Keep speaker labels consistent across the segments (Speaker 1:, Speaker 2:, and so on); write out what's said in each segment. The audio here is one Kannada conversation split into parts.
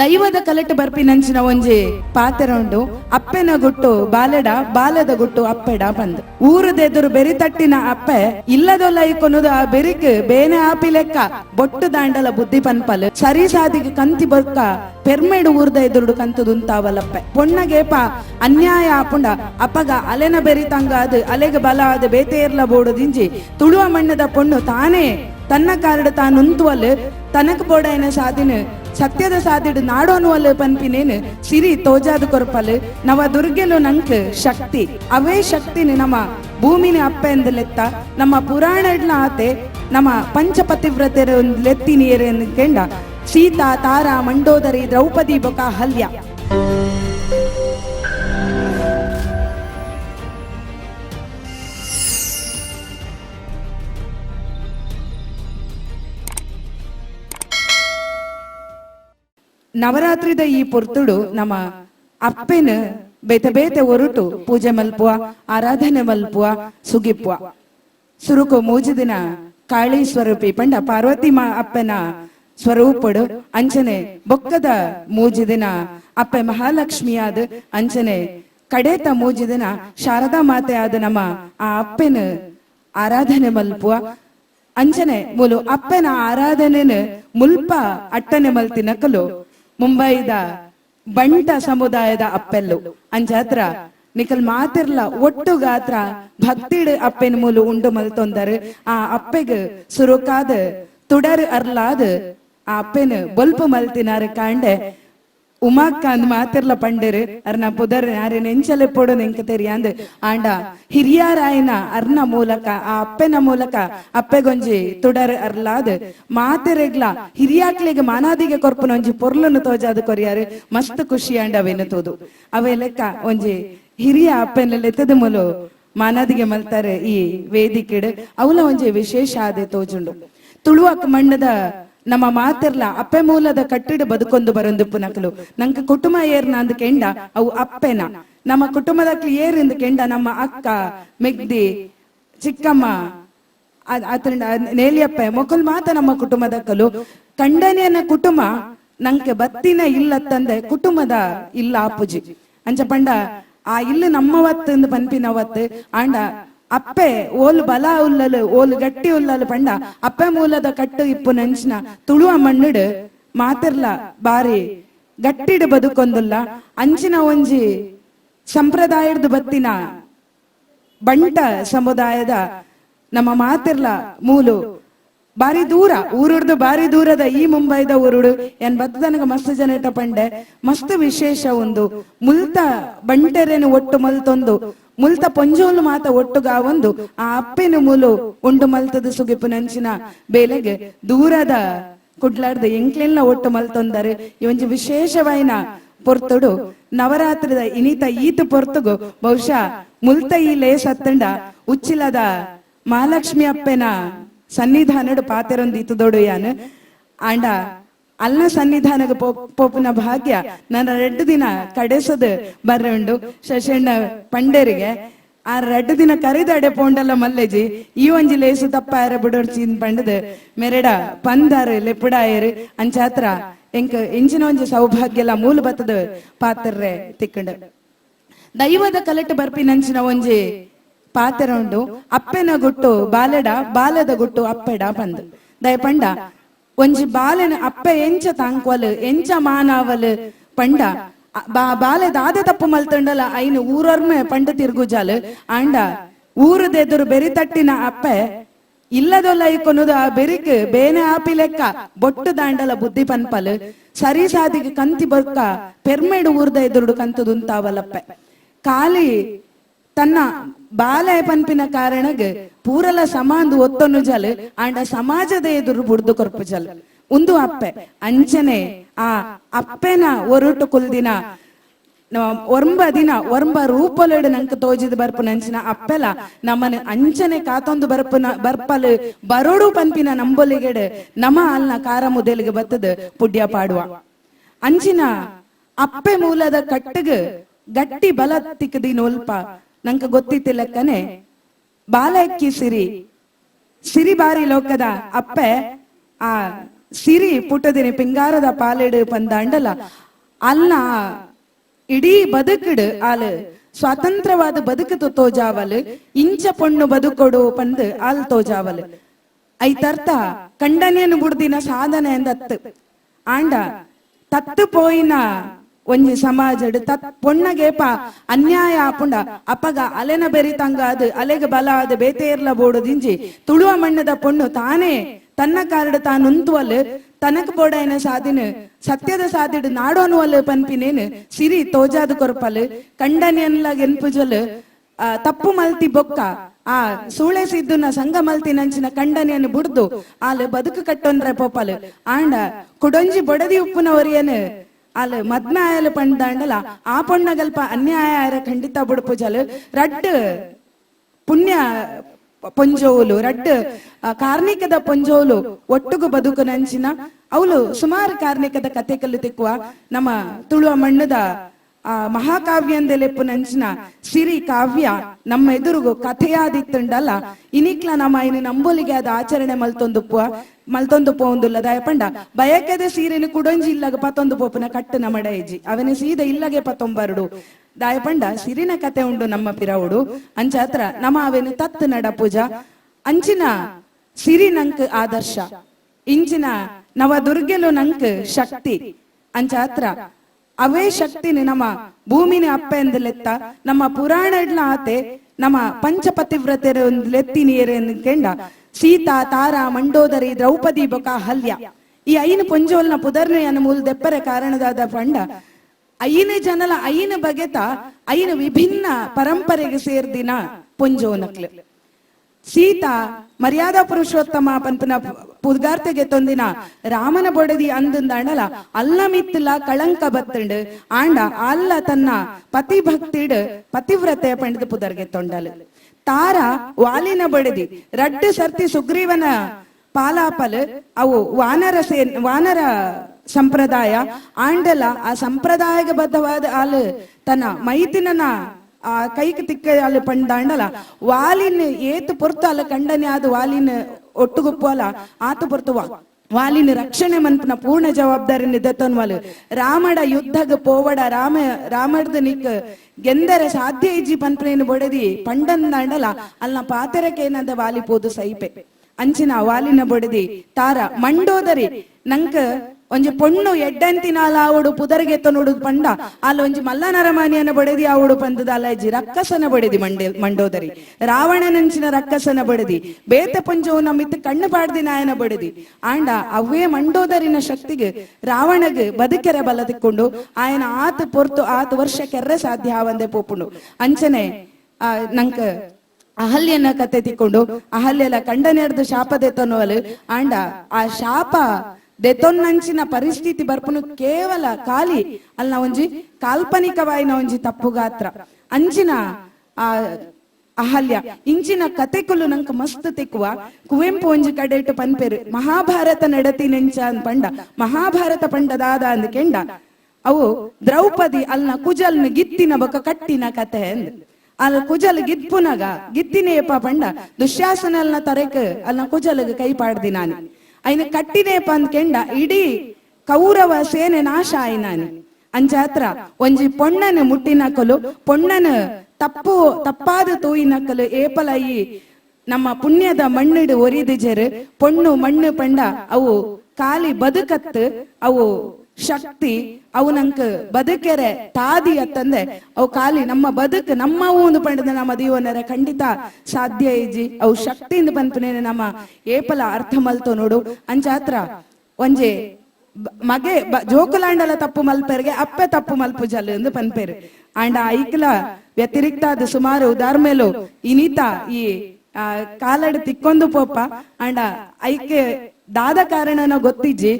Speaker 1: ದೈವದ ಕಲೆಟ್ ಬರ್ಪಿನಂಚಿನ ಒಂಜಿ ಪಾತೆರ ಉಂಡು. ಅಪ್ಪೆನ ಗುಟ್ಟು ಬಾಲೆಡ, ಬಾಲದ ಗುಟ್ಟು ಅಪ್ಪೆಡ ಬಂದ್. ಊರದೆದುರು ಬೆರಿ ತಟ್ಟಿನ ಅಪ್ಪೆ, ಇಲ್ಲದೊಲ್ಲ ಇಕೊನುದು ಆ ಬೆರಿಕ್ ಬೇನೆ ಆಪಿ ಲೆಕ್ಕ. ಬೊಟ್ಟು ದಾಂಡಲ ಬುದ್ಧಿ ಪನ್ಪಲ್. ಸರಿ ಸಾದಿಗೆ ಕಂತಿ ಬೊಕ್ಕ, ಪೆರ್ಮೆಡು ಊರ್ದ ಎದುರುಡು ಕಂತದುಂತಾವಲಪ್ಪೆ ಪೊಣ್ಣಗೇಪ ಅನ್ಯಾಯ ಆಪುಂಡ. ಅಪ್ಪಗ ಅಲೆನ ಬೆರಿ ತಂಗಾದ್, ಅಲೆಗೆ ಬಲ ಬೇತೆಯರ್ಲ ಬೇತೇರ್ಲ ಬೋಡುದಿಂಜಿ ತುಳುವ ಮಣ್ಣದ ಪೊಣ್ಣು ತಾನೇ, ತನ್ನ ಕಾರ್ಡ್ ತಾನು ಉಂತುವಲ್ ತನಕ ಬೋಡೈನ ಸಾದಿನ. ಸತ್ಯದ ಸಾದಿಡು ನಾಡೋನುವಲ್ ಪನ್ಪಿನೇನು ಸಿರಿ ತೋಜಾದ ಕೊರಪಲ್ ನವ ದುರ್ಗೆಲು ನಂಕ್ ಶಕ್ತಿ. ಅವೇ ಶಕ್ತಿನ ನಮ್ಮ ಭೂಮಿನ ಅಪ್ಪ ಎಂದಲೆತ್ತ ನಮ್ಮ ಪುರಾಣ ಆತೆ. ನಮ್ಮ ಪಂಚಪತಿವ್ರತೆರ ಒಂದು ಲೆತ್ತಿ ಎಂದು ಕೇಂಡ. ಸೀತಾ, ತಾರಾ, ಮಂಡೋದರಿ, ದ್ರೌಪದಿ, ಬೊಕ, ಹಲ್ಯ. ನವರಾತ್ರಿದ ಈ ಪುರ್ತುಡು ನಮ್ಮ ಅಪ್ಪೆನ ಬೇತೆ ಬೇತೆ ಒರುಟು ಪೂಜೆ ಮಲ್ಪುವ, ಆರಾಧನೆ ಮಲ್ಪುವ ಸುಗಿಪ್ಪುವ ಸುರುಕು ಮೂಜು ದಿನ ಕಾಳಿ ಸ್ವರೂಪಿ ಪಂಡ ಪಾರ್ವತಿ ಮಾ ಅಪ್ಪನ ಸ್ವರೂಪಡು ಅಂಚನೆ ಬೊಕ್ಕದ ಮೂಜು ದಿನ ಅಪ್ಪೆ ಮಹಾಲಕ್ಷ್ಮಿಯಾದ ಅಂಚನೆ ಕಡೆತ ಮೂಜು ದಿನ ಶಾರದಾ ಮಾತೆ ಆದ ನಮ್ಮ ಆ ಅಪ್ಪೆನ ಆರಾಧನೆ ಮಲ್ಪುವ. ಅಂಚನೆ ಮುಲು ಅಪ್ಪನ ಆರಾಧನೆನ ಮುಲ್ಪ ಅಟ್ಟನೆ ಮಲ್ತಿ ನಕಲು ಮುಂಬೈದ ಬಂಟ ಸಮುದಾಯದ ಅಪ್ಪೆಲ್ಲು. ಅಂಜಾತ್ರ ನಿಕಲ್ ಮಾತಿರ್ಲ ಒಟ್ಟು ಗಾತ್ರ ಭಕ್ತಿಡ್ ಅಪ್ಪೆನ ಮೂಲು ಉಂಡು ಮಲ್ತೊಂದರ್ ಆ ಅಪ್ಪೆಗ್ ಸುರುಕಾದ ತುಡರ್ ಅರ್ಲಾದ್ ಆ ಅಪ್ಪೆನ್ ಬೊಲ್ಪ ಮಲ್ತಿನಾರ ಕಾಂಡೆ ಉಮಾಕ್ಕ ಅಂದ್ ಮಾತಿರ್ಲ ಪಂಡರ್ ಅರ್ನ ಪುದರ್ ಯಾರೆ ನೆಂಚಲೆ ಪೊಡು ನೆಂಕ ತೆರಿಯಾಂದ್ ಆಂಡ, ಹಿರಿಯರಾಯನ ಅರ್ನ ಮೂಲಕ, ಆ ಅಪ್ಪೆನ ಮೂಲಕ ಅಪ್ಪೆಗೊಂಜಿ ತುಡರ್ ಅರ್ಲಾದ್. ಮಾತೆರೆಗ್ಲ, ಹಿರಿಯಾಕ್ಲಿಗೆ ಮಾನಾದಿಗೆ ಕೊರ್ಪುನ ಒಂಜಿ ಪೊರ್ಲನ್ನು ತೋಜಾದ ಕೊರಿಯಾರು. ಮಸ್ತ್ ಖುಷಿ ಆಂಡ ಅವೆನತೋದು ಅವೆ ಲೆಕ್ಕ ಒಂಜಿ ಹಿರಿಯ ಅಪ್ಪೆನ ಲೆತ್ತದ ಮೂಲು ಮಾನಾದಿಗೆ ಮಲ್ತಾರೆ ಈ ವೇದಿಕೆಡ್. ಅವಲ ಒಂಜಿ ವಿಶೇಷ ಆದೆ ತೋಜುಂಡು. ತುಳುವಕ್ ಮಣ್ಣದ ನಮ್ಮ ಮಾತಿರ್ಲ ಅಪ್ಪೆ ಮೂಲದ ಕಟ್ಟಿಡ ಬದುಕೊಂದು ಬರೊಂದು ಪುನಕಲು. ನಂಗೆ ಕುಟುಂಬ ಏರ್ನ ಅಂದ್ ಕೆಂಡ, ಅವು ಅಪ್ಪೆನ. ನಮ್ಮ ಕುಟುಂಬದ ಕ್ಲಿಯರ್ ಇಂದ ಕೆಂಡ ನಮ್ಮ ಅಕ್ಕ, ಮೆಗ್ದಿ, ಚಿಕ್ಕಮ್ಮ ಆತಂಡ ನೇಲಿಯಪ್ಪ, ಮೊಕಲ್ ಮಾತ ನಮ್ಮ ಕುಟುಂಬದ ಕಲು. ಕಂಡನೆಯನ್ನ ಕುಟುಂಬ ನಂಗೆ ಬತ್ತಿನ ಇಲ್ಲ ತಂದೆ, ಕುಟುಂಬದ ಇಲ್ಲ ಅಪ್ಪುಜಿ. ಅಂಚ ಪಂಡ, ಆ ಇಲ್ಲ ನಮ್ಮವತ್ತು ಪನ್ಪಿನವತ್ತು ಆಂಡ ಅಪ್ಪೆ, ಓಲ್ ಬಲ ಉಲ್ಲಲು, ಓಲ್ ಗಟ್ಟಿ ಉಲ್ಲಲು ಪಂಡ, ಅಪ್ಪೆ ಮೂಲದ ಕಟ್ಟು ಇಪ್ಪು ನಂಚಿನ, ತುಳುವ ಮಣ್ಣುಡು ಮಾತಿರ್ಲ ಬಾರಿ, ಗಟ್ಟಿಡು ಬದುಕೊಂದುಲ್ಲ, ಅಂಚಿನ ಒಂಜಿ ಸಂಪ್ರದಾಯದ ಬತ್ತಿನ ಬಂಟ ಸಮುದಾಯದ ನಮ್ಮ ಮಾತಿರ್ಲ ಮೂಲು. ಬಾರಿ ದೂರ, ಊರುಡ್ದು ಬಾರಿ ದೂರದ ಈ ಮುಂಬೈದ ಊರುಡು ಏನ್ ಬತ್ತದನಗ ಮಸ್ತ್ ಜನ ಪಂಡೆ. ಮಸ್ತ್ ವಿಶೇಷ ಒಂದು ಮುಲ್ತ ಬಂಟರೇನು ಒಟ್ಟು ಮಲ್ತೊಂದು. ಮುಲ್ತ ಪೊಂಜೋಲು ಮಾತ ಒಟ್ಟುಗಾವೊಂದು ಆ ಅಪ್ಪೆನು ಮುಲು ಉಂಡು ಮಲ್ತದ ಸುಗಿಪು ನಂಚಿನ ಬೇಲೆಗೆ ದೂರದ ಕುಡ್ಲಾರ್ದ ಎಂಕ್ಲೆಲ್ಲ ಒಟ್ಟು ಮಲ್ತೊಂದರೆ ಈ ಒಂಜಿ ವಿಶೇಷವಾಯಿನ ಪೊರ್ತುಡು. ನವರಾತ್ರಿದ ಇನಿತ ಈತ ಪೊರ್ತುಗು, ಬಹುಶಃ ಮುಲ್ತ ಈ ಲೇಸ್ ಉಚ್ಚಿಲದ ಮಹಾಲಕ್ಷ್ಮಿ ಅಪ್ಪೆನ ಸನ್ನಿಧಾನಡು ಪಾತೆರೊಂದು ಈತದೋಡು ಯಾನ್ ಆಂಡ ಅಲ್ಲ ಸನ್ನಿಧಾನಕ್ಕೆ ಪೋಪಿನ ಭಾಗ್ಯ. ನನ್ನ ರೆಡ್ ದಿನ ಕಡೆಸದ್ ಬರ್ರೆ ಉಂಡು. ಶಶಣ್ಣ ಪಂಡರಿಗೆ ಆ ರೆಡ್ ದಿನ ಕರಿದಡೆ ಪೋಂಡಲ್ಲ ಮಲ್ಲೆಜಿ. ಈ ಒಂಜಿ ಲೇಸು ತಪ್ಪಾರೆ ಬಿಡೋರ್ ಚೀನ್ ಪಂಡದು. ಮೆರಡ ಪಂದಾರ ಲೆಪ್ಪುಡಾಯರು. ಅಂಚಾತ್ರ ಎಂಕ್ ಇಂಚಿನ ಒಂಜಿ ಸೌಭಾಗ್ಯ ಎಲ್ಲ ಮೂಲ ಬತ್ತದ ಪಾತ್ರರೆ ತಿಕ್ಕಂಡ. ದೈವದ ಕಲಟು ಬರ್ಪಿನಂಚಿನ ಒಂಜಿ ಪಾತ್ರ ಉಂಡು. ಅಪ್ಪೆನ ಗುಟ್ಟು ಬಾಲೆಡ, ಬಾಲದ ಗುಟ್ಟು ಅಪ್ಪೆಡ ಬಂದು ದಯಪಂಡ ಒಂಜಿ ಬಾಲೆನ ಅಪ್ಪ ಎಂಚ ತಾಂಕ್ವಲ್, ಎಂಚ ಮಾನಾವಲ್ ಪಂಡ. ಬಾಲೆ ಆದೆ ತಪ್ಪು ಮಲ್ತಂಡಲ, ಐನು ಊರೊರ್ಮೆ ಪಂಡ ತಿರ್ಗುಜಾಲ್. ಆಂಡ ಊರದೆದುರು ಬೆರಿ ತಟ್ಟಿನ ಅಪ್ಪೆ, ಇಲ್ಲದೊಲ್ಲ ಇಕೊನುದು ಆ ಬೆರಿಕ್ ಬೇನೆ ಆಪಿ ಲೆಕ್ಕ, ಬೊಟ್ಟು ದಾಂಡಲ ಬುದ್ಧಿ ಪನ್ಪಲ್. ಸರಿ ಸಾದಿಗೆ ಕಂತಿ ಬೊಕ್ಕ, ಪೆರ್ಮೆಡ್ ಊರ್ದ ಎದುರುಡು ಕಂತದುಂತಾವಲಪ್ಪೆ. ಕಾಲಿ ತನ್ನ ಬಾಲಯ ಪನ್ಪಿನ ಕಾರಣಗ್ ಪೂರಲ ಸಮಾಂದು ಒತ್ತೊನ್ನು ಜಲ್, ಆಂಡ ಸಮಾಜದ ಎದುರು ಬುಡ್ದು ಕೊರ್ಪು ಜಲ್. ಉಂದು ಅಪ್ಪೆ, ಅಂಚನೆ, ಆ ಅಪ್ಪೆನ ಒರುಟು ಕುಲ್ದಿನ ದಿನ ಒರ್ಂಬ ದಿನ ಒರ್ಂಬ ರೂಪಲೆಡು ನಂಗೆ ತೋಜಿದ ಬರ್ಪು ನಂಚಿನ ಅಪ್ಪೆಲ ನಮ್ಮನ ಅಂಚನೆ ಕಾತೊಂದು ಬರ್ಪುನ ಬರ್ಪಲ್ ಬರೋಡು ಪನ್ಪಿನ ನಂಬೊಲಿಗೆಡ್ ನಮ ಅಲ್ನ ಕಾರ ಮುದೆಲಿಗೆ ಬತ್ತದ ಪುಡ್ಯ ಪಾಡುವ. ಅಂಚಿನ ಅಪ್ಪೆ ಮೂಲದ ಕಟ್ಟಗ್ ಗಟ್ಟಿ ಬಲ ತಿಕ್ಕದಿ ನೋಲ್ಪ ನಂಗೆ ಗೊತ್ತಿತ್ತಿಲ್ಲಕ್ಕನೆ ಬಾಲಕ್ಕಿ ಸಿರಿ ಸಿರಿ ಬಾರಿ ಲೋಕದ ಅಪ್ಪೆ, ಆ ಸಿರಿ ಪುಟ್ಟದಿನಿ ಪಿಂಗಾರದ ಪಾಲಿಡು ಪಂದಾಂಡಲ ಅಲ್ಲ ಇಡೀ ಬದುಕಿಡು ಆಲ್ ಸ್ವಾತಂತ್ರ್ಯವಾದ ಬದುಕು ತೋಜಾವಲ್, ಇಂಚ ಪೊಣ್ಣು ಬದುಕೊಡು ಪಂದ್ ಆಲ್ ತೋಜಾವಲ್. ಐತರ್ಥ ಕಂಡನೇನು ಬುಡ್ದಿನ ಸಾಧನೆ ಎಂದತ್ತು ಆಂಡ, ತತ್ತು ಪೋಯಿನ ಒಂಜಿ ಸಮಾಜಡ್ ತತ್ ಪೊಣ್ಣಗೇಪ ಅನ್ಯಾಯ ಆಪುಂಡ ಅಪಗ ಅಲೆನ ಬೆರಿತಂಗ ಅದು ಅಲೆಗೆ ಬಲ ಅದು ಬೇತೇರ್ಲ ಬೋಡುದಿಂಜಿ ತುಳುವ ಮಣ್ಣದ ಪೊಣ್ಣು ತಾನೇ ತನ್ನ ಕಾರಡ ತಾನು ತನಕ ಬೋಡಾಯನ ಸಾಧಿನ ಸತ್ಯದ ಸಾದಿಡು ನಾಡೋನುವಲ್ ಪನ್ಪಿನೇನು. ಸಿರಿ ತೋಜಾದ ಕೊರಪಲ್ ಕಂಡನಿಯನ್ಲ ಗೆನ್ಪುಜಲ್ ಆ, ತಪ್ಪು ಮಲ್ತಿ ಬೊಕ್ಕ. ಆ ಸೂಳೆ ಸಿದ್ದುನ ಸಂಘ ಮಲ್ತಿ ನಂಚಿನ ಕಂಡನೆಯನ್ನು ಬುಡ್ದು. ಆಲ್ ಬದುಕು ಕಟ್ಟೊಂದ್ರೆ ಪೋಪಲ್ ಆಂಡ ಕುಡೊಂಜಿ ಬೊಡದಿ ಉಪ್ಪುನವರಿಯನ್ ಆಲ್ ಮದ್ಮೆ ಆಯಲು ಪಂಡಾಂಡಲ ಆ ಪೊಣ್ಣಗಲ್ಪ ಅನ್ಯಾಯ ಖಂಡಿತ ಬುಡ್ಪುಜಲ್ ರಡ್ ಪುಣ್ಯ ಪೊಂಜೋಲು ರಡ್ ಆ, ಕಾರ್ಣಿಕದ ಪೊಂಜೋಲು ಒಟ್ಟುಗು ಬದುಕು ನಂಚಿನ. ಅವಳು ಸುಮಾರು ಕಾರ್ಣಿಕದ ಕತೆ ಕಲ್ಲು ತಿಕ್ಕುವ ನಮ್ಮ ತುಳುವ ಮಣ್ಣದ ಆ ಮಹಾಕಾವ್ಯಂದೆಲೆಪ್ಪು ನಂಚಿನ ಸಿರಿ ಕಾವ್ಯ ನಮ್ಮ ಎದುರುಗು ಕಥೆಯಾದಿತ್ತುಂಡಲ್ಲ. ಇನಿಕ್ಲ ನಮ್ಮ ಇನ್ನು ನಂಬೋಲಿಗೆ ಅದ ಆಚರಣೆ ಮಲ್ತೊಂದು ಪುವ ಮಲ್ತೊಂದು ಪೋಂದುಲ್ಲ ದಯಪಂಡ ಬಯಕೆದ ಸೀರೆನು ಕುಡೊಂಜಿ ಇಲ್ಲಗ ಪತ್ತೊಂದು ಪೋಪುನ ಕಟ್ಟು ನಮಡ ಎಜ್ಜಿ ಅವನ ಸೀದ ಇಲ್ಲಗೆ ಪತ್ತೊಂಬರಡು ದಾಯಪಂಡ ಸಿರಿನ ಕತೆ ಉಂಡು ನಮ್ಮ ಪಿರವುಡು. ಅಂಚಾತ್ರ, ನಮ್ಮ ಅವೆನು ತತ್ತು ನಡ ಪೂಜ. ಅಂಚಿನ ಸಿರಿ ನಂಕ್ ಆದರ್ಶ. ಇಂಚಿನ ನವ ದುರ್ಗೆಲು ನಂಕ್ ಶಕ್ತಿ. ಅಂಚಾತ್ರ ಅವೇ ಶಕ್ತಿನಿ ನಮ್ಮ ಭೂಮಿನ ಅಪ್ಪ ಎಂದಲೆತ್ತ ನಮ್ಮ ಪುರಾಣಡ್ಲ ಆತೆ, ನಮ್ಮ ಪಂಚಪತಿವ್ರತೆರ ಒಂದು ಲೆತ್ತಿ ನೀರೆ ಕೆಂಡ, ಸೀತಾ, ತಾರಾ, ಮಂಡೋದರಿ, ದ್ರೌಪದಿ, ಬೊಕ, ಹಲ್ಯ. ಈ ಐನು ಪೊಂಜೋಲ್ನ ಪುದರ್ನೆಯನ್ನು ಮೂಲ ದೆಪ್ಪರೆ ಕಾರಣದಾದ ಪಂಡ ಐನ ಜನಲ ಐನ ಬಗೆತ ಐನ ವಿಭಿನ್ನ ಪರಂಪರೆಗೆ ಸೇರ್ದಿನ ಪೊಂಜೋನಕ್ಲೆ ಸೀತಾ ಮರ್ಯಾದಾ ಪುರುಷೋತ್ತಮ ಪಂಪನ ಪುದ್ಗಾರ್ತೆಗೆ ತೊಂದಿನ ರಾಮನ ಬೊಡದಿ ಅಂದಂದಾಂಡಲ ಅಲ್ಲ ಮಿತ್ತಲ ಕಳಂಕ ബത്തുണ്ട് ಆಂಡ ಅಲ್ಲ ತನ್ನ ಪತಿ ಭಕ್ತಿಡ್ ಪತಿವ್ರತೆ പുതർഗെ ತೊಂಡಲು. ತಾರ ವಾಲಿನ ಬಡದಿ ರಡ್ಡು ಸರ್ತಿ ಸುಗ್ರೀವನ ಪಾಲಾಪಲ್ ಅವು ವಾನರ ಸೇನ್ ವಾನರ ಸಂಪ್ರದಾಯ ಆಂಡಲ ಆ ಸಂಪ್ರದಾಯಕ್ಕೆ ಬದ್ಧವಾದ ಆಲ್ ತನ್ನ ಮೈತಿನನ ಆ ಕೈಕ್ ತಿಕ್ಕ ಅಲ್ಲಿ ಪಂಡಾಂಡಲ. ವಾಲಿನ ಏತು ಪೊರ್ತು ಅಲ್ಲ ಕಂಡನೆ ಆದ ವಾಲಿನ ಒಟ್ಟುಗುಪ್ಪು ಆತು ಪೊರ್ತು ವಾಲಿನ ರಕ್ಷಣೆ ಮಂತ್ನ ಪೂರ್ಣ ಜವಾಬ್ದಾರಿ ನಿದತನ್ವಲ್ ರಾಮಡ ಯುದ್ಧಗ ಪೋವಡ, ರಾಮ, ರಾಮಡ್ದ ನಿಕ್ ಗೆಂದರ ಸಾಧ್ಯ ಇಜ್ಜಿ ಬೊಡೆದಿ ಪಂಡನ್ ದಂಡಲ ಅಲ್ಲ ಪಾತರಕೇನದ ವಾಲಿ ಪೋದು ಸೈಪೆ. ಅಂಚಿನ ವಾಲಿನ ಬೊಡದಿ, ತಾರ ಮಂಡೋದರಿ, ನಂಕ ಒಂಜಿ ಪೊಣ್ಣು ಎಡ್ಡಂತಿನಾಲ ಆವಡು ಪುದರಿಗೆ ತೊನುಡು ಪಂಡ. ಅಲ್ಲ ಒಂಜಿ ಮಲ್ಲನರಮಾನಿಯನ ಬಡದಿ ಆವಡು ಪಂದದ. ಅಲಜಿ ರಕ್ಕಸನ ಬಡದಿ ಮಂಡೆ, ಮಂಡೋದರಿ. ರಾವಣನಂಚಿನ ರಕ್ಕಸನ ಬಡದಿ. ಬೇತ ಪಂಜವನ ಮಿತ್ ಕಣ್ಣು ಪಾಡ್ದಿ ನಾಯನ ಬಡದಿ. ಆಂಡ ಅವೇ ಮಂಡೋದರಿನ ಶಕ್ತಿಗೆ ರಾವಣಗ್ ಬದುಕೆರೆ ಬಲದಿಕ್ಕೊಂಡು ಆಯನ ಆತ ಪೊರ್ತು ಆತ ವರ್ಷ ಕೆರ್ರೆ ಸಾಧ್ಯ ಆವಂದೆ ಪೋಪುಂಡು. ಅಂಚನೆ, ಆ, ನಂಕ ಅಹಲ್ಯನ ಕತೆ ತಿಕ್ಕೊಂಡು, ಅಹಲ್ಯಲ ಕಂಡನೆರ್ದು ಶಾಪದೆ ತನ್ನುವಲು ಆಂಡ ಆ ಶಾಪ ದೆತೊನ್ನಂಚಿನ ಪರಿಸ್ಥಿತಿ ಬರ್ಪುನು ಕೇವಲ ಖಾಲಿ ಅಲ್ಲ ಒಂಜಿ ಕಾಲ್ಪನಿಕವಾಯಿನ ಒಂಜಿ ತಪ್ಪು ಗಾತ್ರ. ಅಂಚಿನ, ಆ, ಅಹಲ್ಯ, ಇಂಚಿನ ಕತೆಕುಲು ನಂಕ ಮಸ್ತ್ ತಿಕ್ಕುವ, ಕುವೆಂಪು ಒಂಜಿ ಕಡೆಟ್ ಪನ್ಪೆರು, ಮಹಾಭಾರತ ನಡತಿ ನೆಂಚ ಪಂಡ, ಮಹಾಭಾರತ ಪಂಡದಾದ ಅಂದ್ ಕೆಂಡ. ಅವು ದ್ರೌಪದಿ ಅಲ್ನ ಕುಜಲ್ನ ಗಿತ್ತಿನ ಬೊಕ ಕಟ್ಟಿನ ಕತೆ ಅಂದ್. ಅಲ್ಲ ಕುಜಲ್ ಗಿತ್ಪುನಗ ಗಿತ್ತಿನೇಪ ಪಂಡ, ದುಶ್ಯಾಸನಲ್ನ ತರೆಕ್ ಅಲ್ನ ಕುಜಲ್ಗ ಕೈ ಪಾಡ್ದಿ ನಾನು. ಐನ ಕಟ್ಟಿನೇಪ ಅಂದ್ ಕೆಂಡ, ಇಡೀ ಕೌರವ ಸೇನೆ ನಾಶ ಆಯ್ನಾನೆ ಅಂಚಾತ್ರ ಒಂಜಿ ಪೊಣ್ಣನ ಮುಟ್ಟಿನಕಲು ಪೊಣ್ಣನ ತಪ್ಪು, ತಪ್ಪಾದ ತೂಯಿನಕಲು ಏಪಲ ಈ ನಮ್ಮ ಪುಣ್ಯದ ಮಣ್ಣಿಡು ಒರಿದಿಜರು ಪೊಣ್ಣು ಮಣ್ಣು ಪಂಡ ಅವು ಕಾಲಿ ಬದುಕತ್ತು, ಅವು ಶಕ್ತಿ ಅವು ನಂಕ ಬದುಕೆರೆ ತಾದಿ ಅತ್ತಂದೆ. ಅವು ಖಾಲಿ ನಮ್ಮ ಬದುಕು, ನಮ್ಮ ಒಂದು ಪಂಡದ ನಮ್ಮ ದೀವನರ ಖಂಡಿತ ಸಾಧ್ಯ ಇಜ್ಜಿ ಅವು ಶಕ್ತಿಯಿಂದ ಬಂದ್ಪನೇನೆ ನಮ್ಮ ಏಪಲ ಅರ್ಥ ಮಲ್ತೋ ನೋಡು. ಅಂಚಾತ್ರ ಒಂಜೆ ಮಗೆ ಜೋಕುಲಾಂಡಲ ತಪ್ಪು ಮಲ್ಪೆರ್ಗೆ ಅಪ್ಪೆ ತಪ್ಪು ಮಲ್ಪು ಜಲ್ ಎಂದು ಪನ್ಪೇರು. ಆ ಐಕ್ಲ ವ್ಯತಿರಿಕ್ತ ಅದು ಸುಮಾರು ಉದಾರ್ಮೇಲು ಇನಿತ ಈ ಕಾಲಡ್ ತಿಕ್ಕೊಂದು ಪೋಪ. ಆಂಡ ಐಕೆ ದಾದ ಕಾರಣನ ಗೊತ್ತಿಜ್ಜಿ.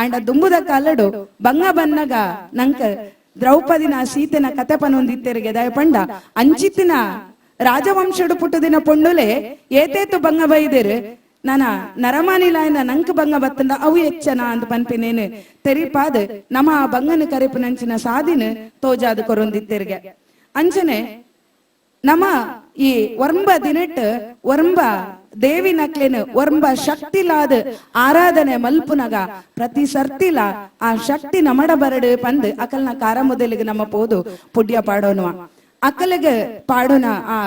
Speaker 1: ಆಂಡ ದುಂಬುದ ಕಲ್ಲಡು ಬಂಗ ಬನ್ನಗ ನಂಕ ದ್ರೌಪದಿನ ಸೀತೆನ ಕತೆ ಪನೊಂದಿತ್ತೆರಿಗೆ ದಯಪಂಡ ಅಂಚಿತ್ತಿನ ರಾಜವಂಶಡು ಪುಟ್ಟದಿನ ಪೊಂಡುಲೆ ಏತೇತು ಬಂಗ ಬೈದಿರು? ನಾನ ನರಮಾನಿಲಾಯನ ನಂಕ ಬಂಗ ಬತ್ತಂದ ಅವು ಎಚ್ಚನ ಅಂತ ಪನ್ಪಿನೇನು. ತೆರಿಪಾದ್ ನಮ ಆ ಬಂಗನ ಕರೆಪು ನಂಚಿನ ಸಾದಿನ ತೋಜಾದ ಕೊರೊಂದಿತ್ತೆರಿಗೆ. ಅಂಚನೆ ನಮ ಈ ವರ್ಂಬ ದಿನಟ್ ವರ್ಂಬ ನಕ್ಲೆನ್ ಒರ್ಂಬ ಶಕ್ತಿಲಾದ ಆರಾಧನೆ ಮಲ್ಪುನಗ, ಪ್ರತಿ ಸರ್ತಿಲ ಆ ಶಕ್ತಿ ನಮಡ ಬರಡು ಪಂದ್ ಅಕಲ್ನ ಕಾರ ಮೊದಲಿಗೆ ನಮ್ಮ ಪೋದು ಪುಡ್ಯ ಪಾಡೋನುವ. ಅಕಲಿಗೆ ಪಾಡೋನ ಆ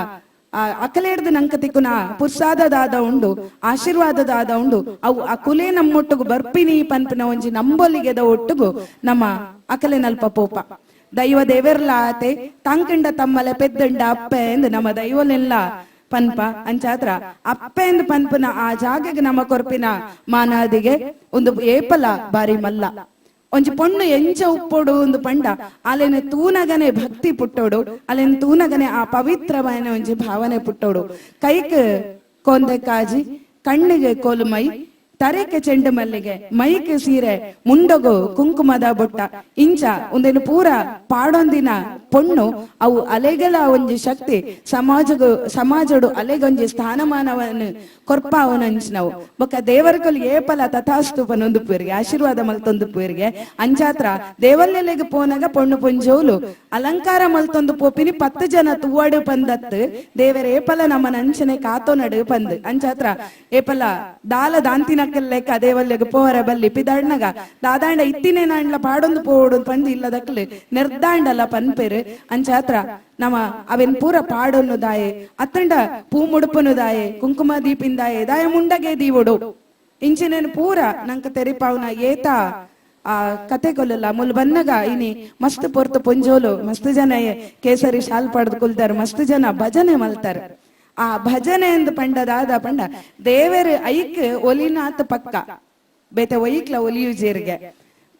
Speaker 1: ಆ ಅಕಲೇಡ್ದು ನಂಕ ತಿಕ್ಕುನ ಪುರ್ಸಾದದಾದ ಉಂಡು, ಆಶೀರ್ವಾದದಾದ ಉಂಡು, ಅವು ಆ ಕುಲೆ ನಮ್ಮೊಟ್ಟುಗು ಬರ್ಪಿನಿ ಪನ್ಪಿನ ಒಂಜಿ ನಂಬೊಲಿಗೆದ ಒಟ್ಟುಗು ನಮ್ಮ ಅಕಲೆ ನಲ್ಪ ಪೋಪ. ದೈವ ದೇವೆರ್ಲ ಆತೆ ತಂಕಂಡ ತಮ್ಮಲೆ ಪೆದ್ದಂಡ ಅಪ್ಪೆ ಎಂದು ನಮ್ಮ ದೈವಲೆಲ್ಲ ಪನ್ಪ ಅಂಚಾತ್ರ ಅಪ್ಪೆಂದ್ ಪನ್ಪನ ಆ ಜಾಗಗೆ ನಮ್ಮ ಕೊರ್ಪಿನ ಮಾನಾದಿಗೆ ಒಂದು ಏಪಲ ಬಾರಿ ಮಲ್ಲ. ಒಂಜಿ ಪೊಣ್ಣು ಎಂಚ ಉಪ್ಪೋಡು ಒಂದು ಪಂಡ ಅಲ್ಲಿನ ತೂನಗನೆ ಭಕ್ತಿ ಪುಟ್ಟೋಡು ಅಲ್ಲಿನ ತೂನಗನೆ ಆ ಪವಿತ್ರ ಒಂಜಿ ಭಾವನೆ ಪುಟ್ಟೋಡು. ಕೈಕ್ ಕೊಂದೆ ಕಾಜಿ, ಕಣ್ಣಿಗೆ ಕೋಲುಮೈ ತರೆಕೆ ಚೆಂಡು ಮಲ್ಲಿಗೆ, ಮೈಕೆ ಸೀರೆ, ಮುಂಡಗು ಕುಂಕುಮದ ಬೊಟ್ಟ. ಇಂಚ ಒಂದೇನು ಪೂರ ಪಾಡೊಂದಿನ ಪೊಣ್ಣು ಅವು ಅಲೆಗಳ ಒಂಜಿ ಶಕ್ತಿ. ಸಮಾಜದ ಸಮಾಜಡು ಅಲೆಗೊಂಜಿ ಸ್ಥಾನಮಾನವನ್ನು ಕೊರ್ಪ ಅವನಂಚಿನವು ಬೊಕ್ಕ ದೇವರಕಲ್ ಏಪಲ ತಥಾಸ್ತು ಪನೊಂದು ಪೇರಿಗೆ ಆಶೀರ್ವಾದ ಮಲ್ತೊಂದು ಪೇರಿಗೆ. ಅಂಚಾತ್ರ ದೇವಲ್ಲೆಲೆಗೆ ಪೋನಾಗ ಪೊಣ್ಣು ಪೊಂಜೋಲು. ಅಲಂಕಾರ ಮಲ್ತೊಂದು ಪೋಪಿನಿ ಪತ್ತು ಜನ ತುವಾಡು ಪಂದತ್ತು. ದೇವರ ಏಪಲ ನಮ್ಮ ನಂಚನೆ ಕಾತೋ ನಡು ಪಂದ್. ಅಂಚಾತ್ರ ಏಪಲ ದಾಲ ದಾಂತಿನಕ್ಕಲ್ ಲೆಕ್ಕ ದೇವಲ್ಲೆಗೆ ಪೋರ ಬಲ್ಲಿ ಪಿದಾಡ್ನಗ. ದಾದಾಂಡ ಇತ್ತಿನೇ ನಾಂಡ್ಲ ಪಾಡೊಂದು ಪೋಡು ಪಂದ್ ಇಲ್ಲದಕ್ಲೆ ನಿರ್ದಾಂಡಲ ಪನ್ಪೆರು. ಅಂಚಾತ್ರ ನಮ ಅವೆನ್ ಪೂರ ಪಾಡೊನ್ನು ದಾಯೆ ಅತ್ತಂಡ ಪೂ ಮುಡುಪನು ದಾಯೆ ಕುಂಕುಮ ದೀಪಿನ ದಾಯೆ ಮುಂಡಗೆ ದೀವುಡು. ಇಂಚಿನೇನು ಪೂರ ನಂಕ ತೆರಿಪಾವ್ನ ಏತ, ಆ ಕತೆಗೊಲ್ಲ ಮುಲ್ ಬನ್ನಗ ಇನಿ ಮಸ್ತ್ ಪೊರ್ತು ಪುಂಜೋಲು. ಮಸ್ತ್ ಜನ ಕೇಸರಿ ಶಾಲ್ ಪಡೆದು ಕುಲ್ತಾರ ಮಸ್ತ್ ಜನ ಭಜನೆ ಮಲ್ತಾರ. ಆ ಭಜನೆ ಎಂದು ಪಂಡದಾದ ಪಂಡ ದೇವರ ಐಕ್ ಒಲಿನಾತ್ ಪಕ್ಕ. ಬೇತೆ ಒಯ್ಕ್ಲ ಒಲಿಯು ಜೇರ್ಗೆ.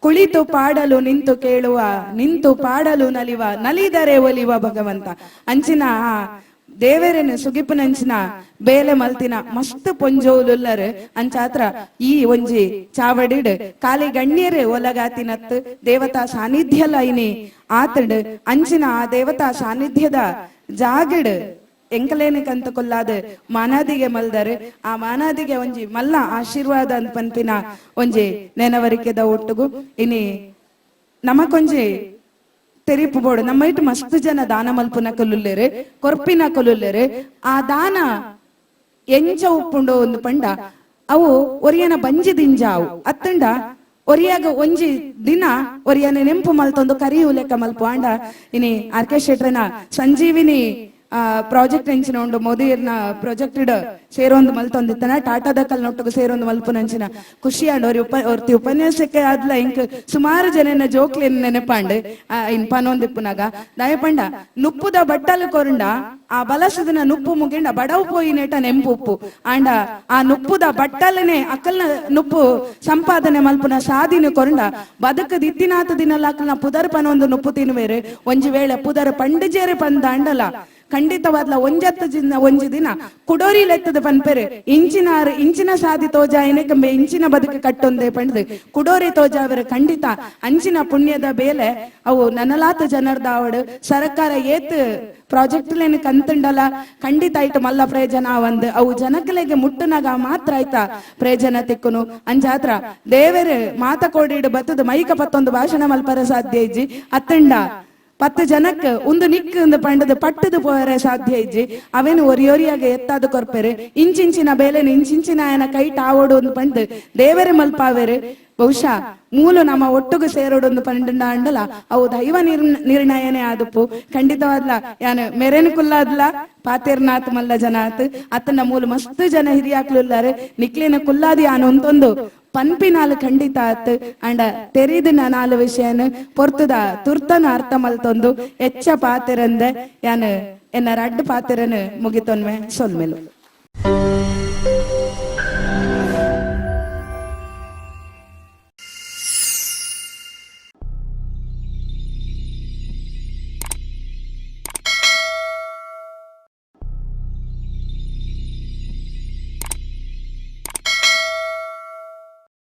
Speaker 1: ಕುಳಿತು ಪಾಡಲು ನಿಂತು ಕೇಳುವ, ನಿಂತು ಪಾಡಲು ನಲಿವ, ನಲಿದರೆ ಒಲಿವ ಭಗವಂತ. ಅಂಚಿನ ಆ ದೇವರನ್ನು ಸುಗಿಪುನಂಚಿನ ಬೇಲೆ ಮಲ್ತಿನ ಮಸ್ತ್ ಪೊಂಜೋಲುಲ್ಲರ್. ಅಂಚಾತ್ರ ಈ ಒಂಜಿ ಚಾವಡಿಡ್ ಕಾಲಿ ಗಣ್ಯರು ಒಲಗಾತಿನತ್ ದೇವತಾ ಸಾನ್ನಿಧ್ಯ ಲೈನಿ ಆತಡ್ ಅಂಚಿನ ಆ ದೇವತಾ ಸಾನ್ನಿಧ್ಯದ ಜಾಗಡ್ ಎಂಕಲೇನಕಂತ ಕೊಲ್ಲಾದ ಮಾನಾದಿಗೆ ಮಲ್ದರ್, ಆ ಮಾನಾದಿಗೆ ಒಂಜಿ ಮಲ್ಲ ಆಶೀರ್ವಾದ ಅಂತ ಪನ್ಪಿನ ಒಂಜಿ ನೆನವರಿಕೆದ ಒಟ್ಟುಗು. ಇನಿ ನಮಕೊಂಜಿ ತೆರಿಪು ಬೋಡು ನಮ್ಮ ಇಟ್ಟು ಮಸ್ತ್ ಜನ ದಾನ ಮಲ್ಪುನ ಕೊಲ್ಲುಲ್ಲೇರು, ಕೊರ್ಪಿನ ಕೊಲ್ಲುಲ್ಲೇರು, ಆ ದಾನ ಎಂಚ ಉಪ್ಪುಂಡು ಒಂದು ಪಂಡ, ಅವು ಒರಿಯನ ಬಂಜಿ ದಿಂಜಾವು. ಅತ್ತಂಡ ಒರಿಯಾಗ ಒಂಜಿ ದಿನ ಒರಿಯನ ನೆಂಪು ಮಲ್ತೊಂದು ಕರಿಯು ಲೆಕ್ಕ ಮಲ್ಪು ಆಂಡ ಇನಿ ಆರ್ಕೆಸ್ಟ್ರೇಟ್ರನ ಸಂಜೀವಿನಿ ಆ ಪ್ರಾಜೆಕ್ಟ್ ಎಂಚಿನ ಉಂಡು ಮೋದಿರ್ನ ಪ್ರಾಜೆಕ್ಟ್ ಸೇರೊಂದು ಮಲ್ತೊಂದಿತ್ತನ ಟಾಟಾದ ಕಲ್ ನೊಟ್ಟುಗು ಸೇರೊಂದು ಮಲ್ಪುನಂಚಿನ ಖುಷಿ ಆಂಡ್ ಅವ್ರ ಉಪ ಅವ್ರತಿ ಉಪನ್ಯಾಸಕ್ಕೆ ಆದ್ಲ ಇಂಕ್ ಸುಮಾರು ಜನ ಜೋಕ್ಲಿ ನೆನಪಾಂಡ್ ಇನ್ ಪನೊಂದಿಪ್ಪುನಾಗ ದಯಪಂಡ, ನುಪ್ಪುದ ಬಟ್ಟಲು ಕೊರಂಡ, ಆ ಬಲಸದನ ನುಪ್ಪು ಮುಗಿಂಡ ಬಡವು ಪೋಯಿ ನೆಟ ನೆಂಪು ಉಪ್ಪು ಆಂಡ ಆ ನುಪ್ಪುದ ಬಟ್ಟಲನೆ ಅಕಲ್ನ ನುಪ್ಪು ಸಂಪಾದನೆ ಮಲ್ಪುನ ಸಾಧಿನ ಕೊರಂಡ. ಬದುಕ ದಿತ್ತಿನಾಥ ದಿನಲ ಅಕಲ್ನ ಪುದರ್ ಪನೊಂದು ನುಪ್ಪು ತಿನ್ವೇರು. ಒಂಜಿ ವೇಳೆ ಪುದರ್ ಪಂಡಿಜೇರಿ ಪಂದ ಅಂಡಲ ಖಂಡಿತವಾದ್ಲ ಒಂಜತ್ತ ದಿನ ಒಂಜಿ ದಿನ. ಕುಡೋರಿ ಲೆತ್ತದ ಪನ್ಪೆರೆ. ಇಂಚಿನ ಇಂಚಿನ ಸಾದಿ ತೋಜಾಯನೆ ಕಂಬೆ ಇಂಚಿನ ಬದುಕು ಕಟ್ಟೊಂದೆ ಪಂಡ್ದು ಕುಡೋರಿ ತೋಜ ಅವರ ಖಂಡಿತ ಅಂಚಿನ ಪುಣ್ಯದ ಬೇಲೆ ಅವು ನನಲಾತ ಜನರ್ದ ಅವಡು ಸರ್ಕಾರ ಏತ್ ಪ್ರಾಜೆಕ್ಟ್ ಲೇನು ಕಂತಂಡಲ. ಖಂಡಿತ ಆಯ್ತು ಮಲ್ಲ ಪ್ರಯೋಜನ ಒಂದು ಅವು ಜನಕಲೆಗೆ ಮುಟ್ಟನಾಗ ಮಾತ್ರ ಆಯ್ತಾ ಪ್ರಯೋಜನ ತಿಕ್ಕುನು. ಅಂಜಾತ್ರ ದೇವರು ಮಾತ ಕೋಡಿಡು ಬತ್ತದ ಮೈಕ ಪತ್ತೊಂದು ಭಾಷಣ ಮಲ್ಪರ ಸಾಧ್ಯ ಇಜ್ಜಿ ಅತ್ತಂಡ. ಪತ್ತು ಜನಕ್ಕೆ ಒಂದು ಪಂಡದ ಪಟ್ಟದು ಪೋರ ಸಾಧ್ಯ ಇಜ್ಜಿ. ಅವೇನು ಒರಿಯೊರಿಯಾಗ ಎತ್ತಾದ ಕೊರ್ಪೆರು. ಇಂಚಿಂಚಿನ ಬೇಲೆ ಇಂಚಿಂಚಿನ ಆಯನ ಕೈ ಟಾವೋಡು ಒಂದು ಪಂಡ್. ದೇವರೇ ಮಲ್ಪಾವೆರು. ಬಹುಶಃ ಮೂಲು ನಮ್ಮ ಒಟ್ಟುಗು ಸೇರೋಡು ಒಂದು ಪಂಡ ಅಂಡಲ. ಅವು ದೈವ ನಿರ್ ನಿರ್ಣಯನೇ ಆದಪ್ಪು ಖಂಡಿತವಾದ್ಲ. ಯಾನ ಮೆರೆನು ಕುಲ್ಲಾದ್ಲ. ಪಾತೇರ್ನಾಥ್ ಮಲ್ಲ ಜನಾತ್. ಅತ್ತನ ಮೂಲು ಮಸ್ತ್ ಜನ ಹಿರಿಯಾಕ್ಲಿಲ್ಲಾರೆ. ನಿಕ್ಲಿನ ಕುಲ್ಲಾದಿ ಯಾನು ಒಂದೊಂದು ಪನ್ಪಿನಾಲು ಖಂಡಿತ ಆತ್ ಅಂಡ ತೆರಿದಿನ ನಾಲು ವಿಷಯನು ಪೊರ್ತುದ ತುರ್ತನ ಅರ್ಥ ಮಲ್ತೊಂದು ಎಚ್ಚ ಪಾತಿರಂದೆ ಯಾನು ಎನ್ನ ರಡ್ಡು ಪಾತಿರನು ಮುಗಿತೊನ್ವೆ ಸೊಲ್ಮೆಲು